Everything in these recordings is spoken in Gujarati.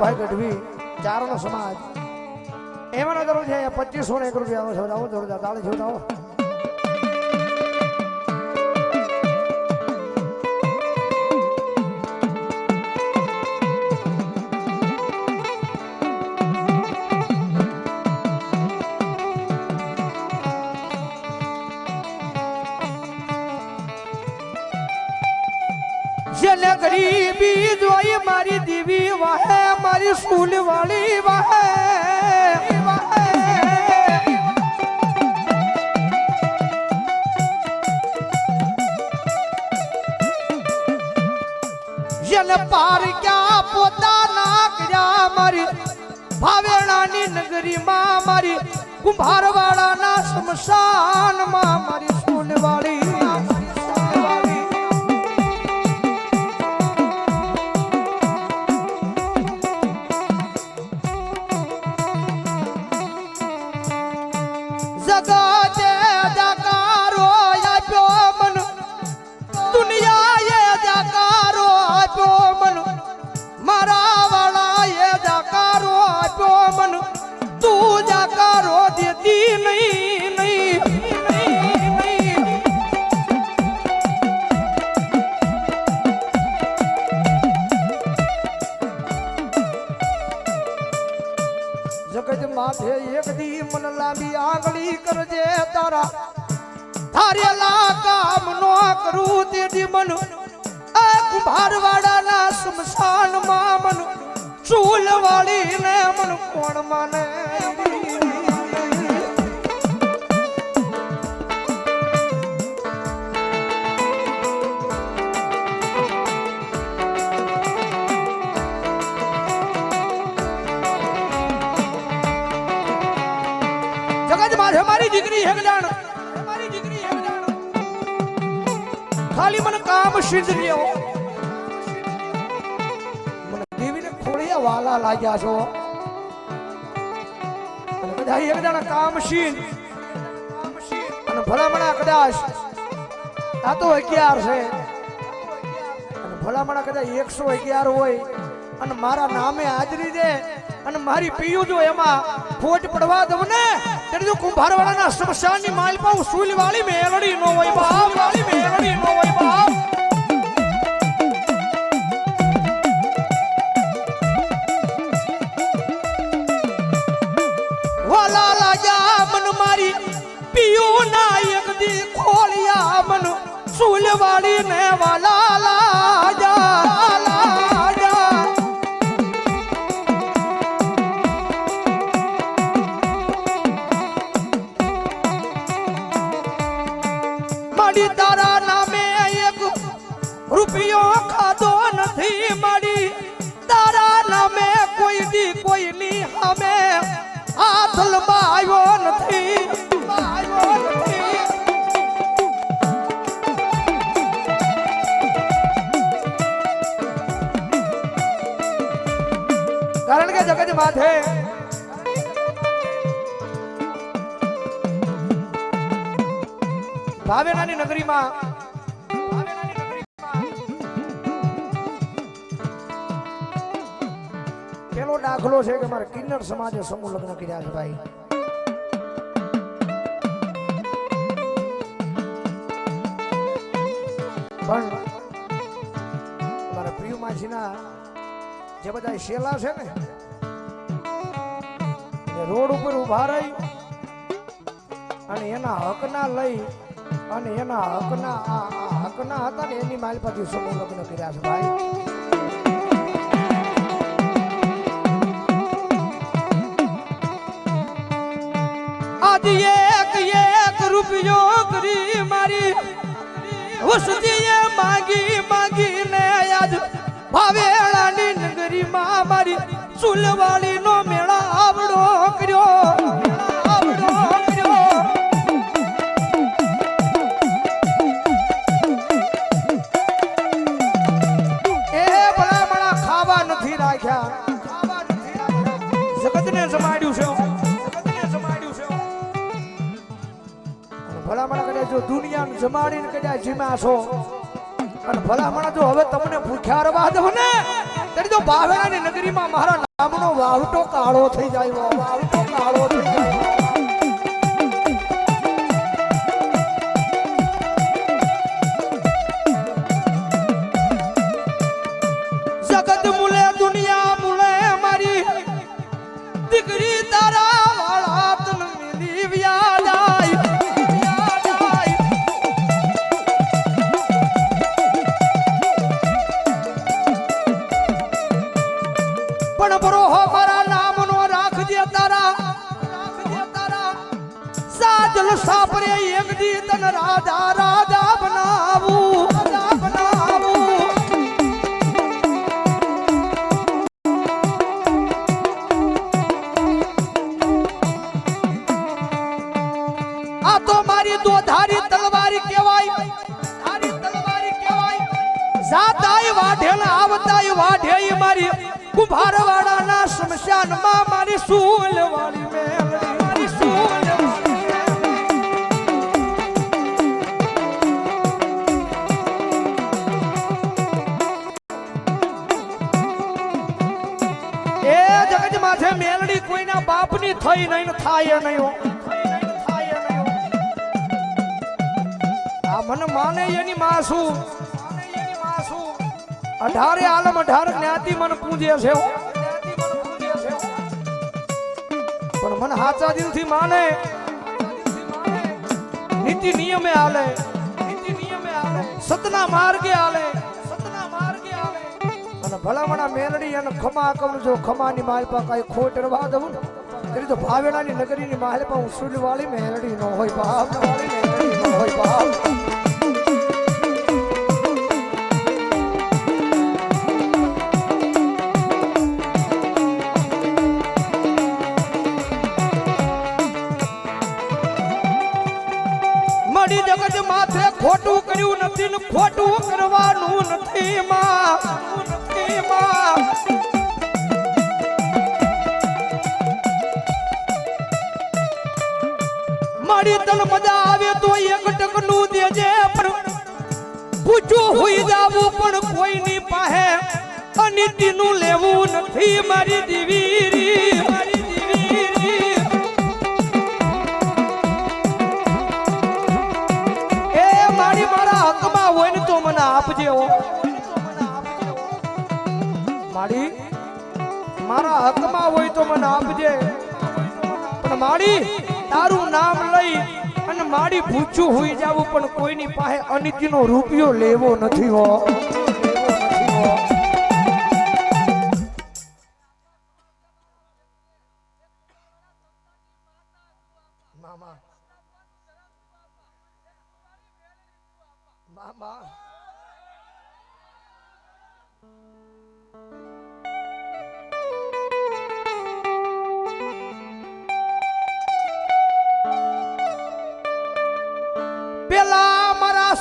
નારુભાઈ ગઢવી, ચારનો સમાજ. એમાં જરૂર છે પચીસો ને એક રૂપિયા આવો છો. આવો જરૂર તાળી છો જેને ગરીબી જોઈ મારી દીવી વાહે, મારી સ્કૂલ વાળી વાહે. પાર ક્યાં પોતાના કર્યા મારી ભાવેણાની નગરીમાં મારી કુંભારવાળાના સ્મશાનમાં કરજે તારા ધારેલા કામ નો કરું તેથી મન. આ કુંભારવાડાના સ્મશાનમાં મન. ચૂલ વાળીને મન કોણ માને? દીકરી હેગડાણ મારી દીકરી હેગડાણ ખાલી મને કામ સિદ્ધ લ્યો મને દેવીને ખોળિયા વાલા લાગ્યા છો. અને કદાચ હેગડાણ કામ સિદ્ધ. અને ભલામણા કદાચ આ તો અગિયાર છે. અને ભલામણા કદાચ એકસો અગિયાર હોય. અને મારા નામે હાજરી દે. અને મારી પીયું જો એમાં ખોટ પડવા દઉં ને જો કુંભારવાળાના સ્મશાનની માલ પાઉં સુલ વાળી મેલડી નો હોય બાપ વાળી મેલડી નો હોય બાપ વાળી ને વાલા માડી તારા નામે એક રૂપિયો ખાધો નથી માડી તારા નામે કોઈ દી કોઈની સામે હાથ લંબાયો નથી. કારણ કે જગત માથે ભાવેનાની નગરીમાં પેલો દાખલો છે કે મારે કિન્નર સમાજે સમૂહ લગ્ન કર્યા છે ભાઈ. પણ મારા પ્રિય માછીના જે બધા શેલા છે ને રોડ ઉપર ઊભા રહી અને એના હકના લઈ અને એના હકના આ હકના હતા ને એની માલપતિ સમૂહ લગ્ન કર્યા છે ભાઈ. આજ એક એક રૂપિયો કરી મારી વસતીએ માંગી ને આજ ભાવેળાની નગરીમાં મારી ચૂલવાળી જો દુનિયાને જમાડીને કદાચ જીમા છો. અને ભલામણ જો હવે તમને ભૂખ્યા રવા દો ને ત્યારે તો બાવેડાની નગરીમાં મારા નામનો વાવટો કાળો થઈ જાય વાવટો કાળો થઈ જાય. દીકરી તારા વાળા તન મિલી વ્યાદ વાઢેલ આવતાય વાઢે મારી કુંભારવાડાના શમશાનમાં મારી સૂલ મારી સૂલ એ જગત માથે મેલડી કોઈના બાપની થઈ નહીં, થાય નહીં. આ મને એની માં છું અઢારે આલમ, અઢાર જ્ઞાતિ મને પૂજે છે. પણ મન હાચા દિલથી માને. નીતિ નિયમે આલે નીતિ નિયમે આલે સતના માર્ગે આલે સતના માર્ગે આલે અને ભલામણા મેલડી અને ખમા કરું જો ખમાની માલ પા કઈ ખોટ રવા દઉં તેની તો ભાવેણાની નગરીની માલ પા હું વાળી મેલડી નો હોય બાપ વાળી મેલડી નો હોય બાપ. કર્યું ખોટું કરવાનું નથી મારી તન મજા આવે તો એક ટકનું દેજે, પણ પૂછું હોઈ જાવું પણ કોઈની પાસે અનિતિનું લેવું નથી મારી દીવીરી મારી તારું નામ લઈ અને માડી ભૂચું હોઈ જાવું, પણ કોઈની પાસે અનિતિનો રૂપિયો લેવો નથી હો. મામા મામા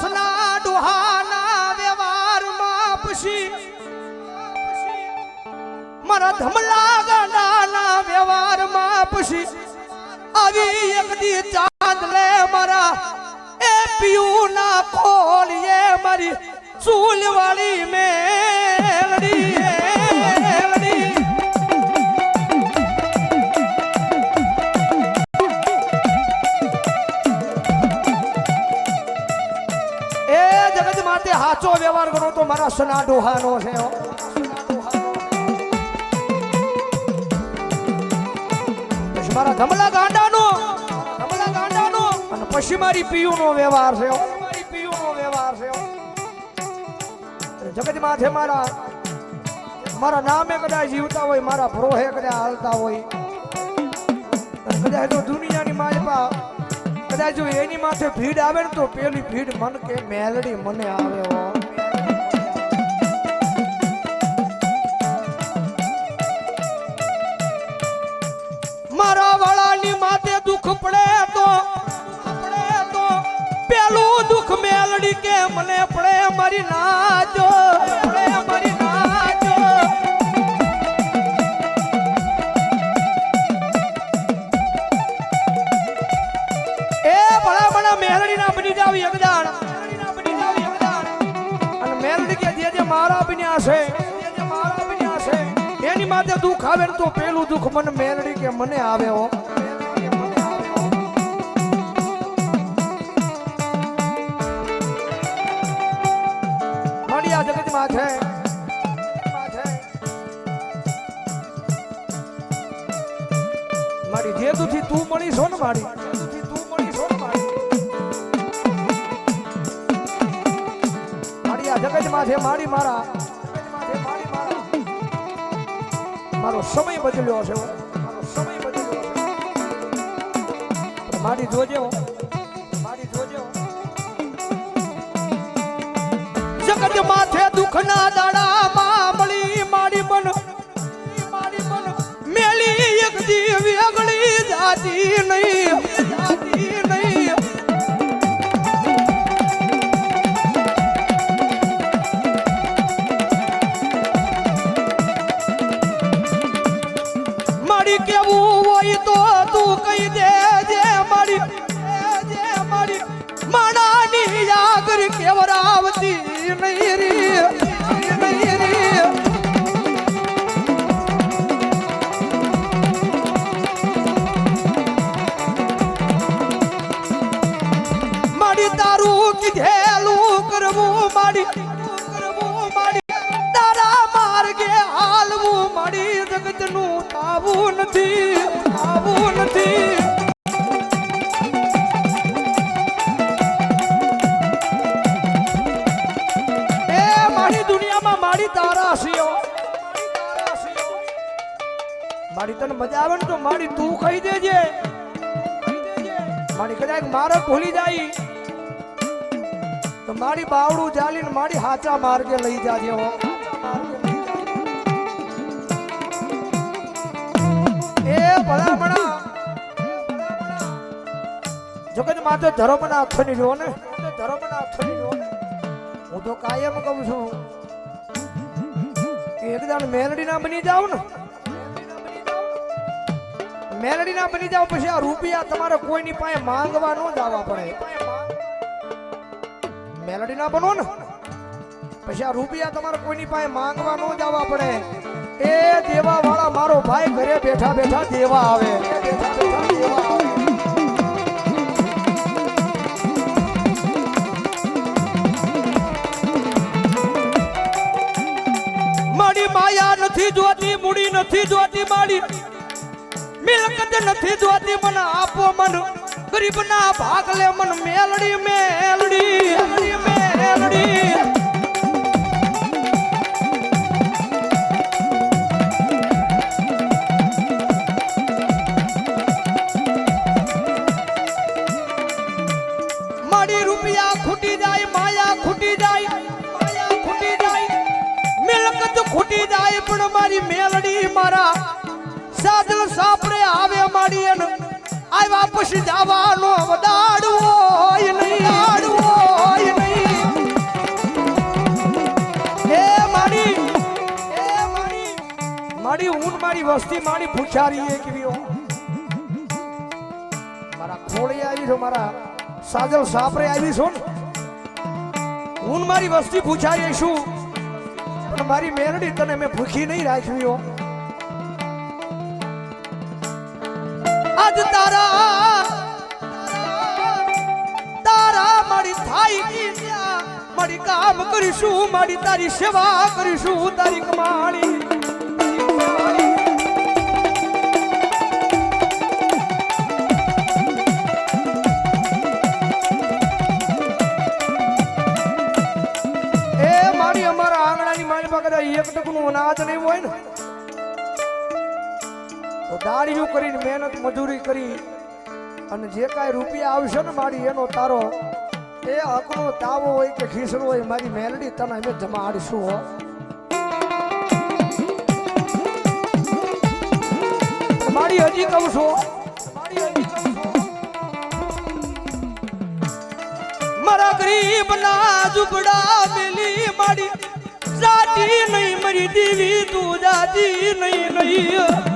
પેલા મારા સના ડોહાના વ્યવહારમાં પછી. મારા ધમલા ગાંડાના વ્યવહારમાં પછી. આવી એક દી ચાંદ લે મારા. એ પિયું ના ખોલીએ મારી. ચૂલ વાળી તો મારા સના ડોહાનો છે મારા ધમલા ગાંડાનો ધમલા ગાંડાનો. અને પછી મારી પિયુનો વ્યવહાર છે. મારી પિયુનો વ્યવહાર છે જગતમાં છે મારા મારા નામે કદાચ જીવતા હોય, મારા પ્રોહે કદાચ હાલતા હોય. કદાચ તો દુનિયાની માલપા કદાચ જો એની માથે ભીડ આવે ને તો પેલી ભીડ મન કે મેલડી મને આવે મને પડે મારી નાજો પડે મારી નાજો એ ભલા ભલા મેલડી ના બની જે જે મારા છે, એની માથે દુઃખ આવે તો પેલું દુઃખ મને મેલડી કે મને આવે હો. મારી આ જગતમાં છે મારી જેદુથી તું મળી છો ને મારી? જગતમાં છે મારી. મારા મારી સમય બદલ્યો છે મારી જોજે હો. દુઃખના દાડામાં મળી મારી મન મારી મન મેલી એક દી વેગળી જાતી નહીં. મારી જગતનું થાવું નથી થાવું નથી. મારી તને મજા આવે ને તો મારી તું કહી દેજે. મારી કદાચ મારે ભૂલી જાય. તો મારી બાવડું ચાલીને મારી હાચા માર્ગે લઈ જાજે હો. જો માથે ધર્મ ના અથની રહ્યો ને? ધર્મ ના અથની રહ્યો હું તો કાયમ કહું છું. એક એકદમ મેલડી ના બની જાવ ને. મેલડી ના બની જાવ પછી આ રૂપિયા તમારે કોઈની પાસે માંગવા ન જવા પડે. મેલડી ના બનો ને. પછી આ રૂપિયા તમારે કોઈની પાસે માંગવા ન જવા પડે. એ દેવા વાળા મારો ભાઈ ઘરે બેઠા બેઠા દેવા આવે. નથી જોતી મારી. મિલકત નથી જોતી, મન આપો મન. ગરીબના ભાગલે મન મેલડી મેલડી મેલડી રૂપિયા ખૂટી જાય, માયા ખૂટી જાય, માયા ખૂટી જાય. મિલકત ખૂટી જાય, પણ મારી મેલડી મારા સાદલ સાપરે આવે માડી અન આવ્યા પછી જવાનો વડાડવો નહીં. આડવો નહીં. હે મારી હે મારી. મારી ઊન મારી વસ્તી, મારી ભૂખારી એ કેવી. મારા ખોળી આવી છો, મારા સાજલ સાપરે આવી છો ને. હું મારી વસ્તી પૂછાય શું? પણ મારી મેરડી તને મેં ભૂખી નહીં રાખવી હો. તારા તારા મારી થાય મારી કામ કરીશું, મારી તારી સેવા કરીશું, તારી કમાણી એક ટકનું અનાજ નહીં હોય ને? તો દાળીયું કરીને મહેનત મજૂરી કરી અને જે કાંઈ રૂપિયા આવશે ને મારી એનો તારો, એ હકનો તાવો હોય કે ખીસરો હોય, મારી મેલડી તને અમે જમાડીશું હો. મારી હજી કહું છું, મારી ગરીબ ના ઝૂંપડા મેલી માડી જાતી નહીં, મરી દીવી તું જાતી નહીં નહીં.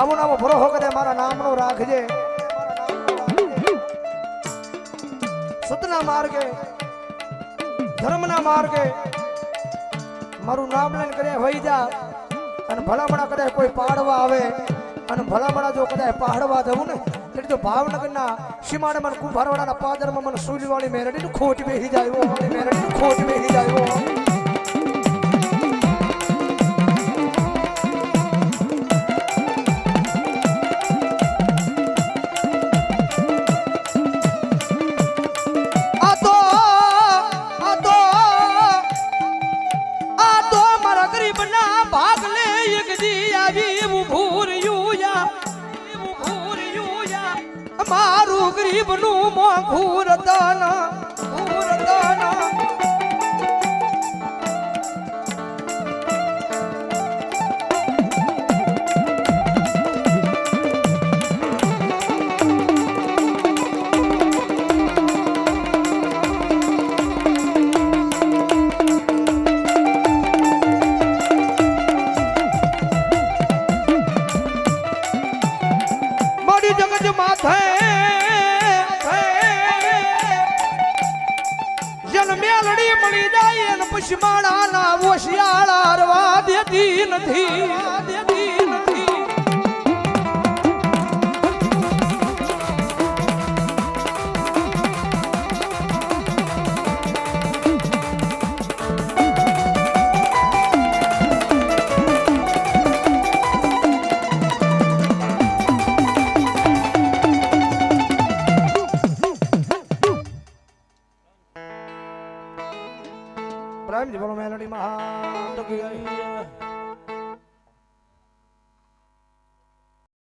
આવો નામ ભરોહો કરે મારા નામનો રાખજે. સતના માર્ગે, ધર્મના માર્ગે, મારું નામ લઈને કદાચ વહી જા અને ભલામણા કદાચ કોઈ પાડવા આવે અને ભલામણા જો કદાચ પાડવા જવું ને, એટલે તો ભાવનગરના સીમાડે મને કુંભારવાડાના પાદરમાં મને સુલીવાળી મેરડી ખોટ બેહી જાય મેરડી ખોટ બેહી જાય મળી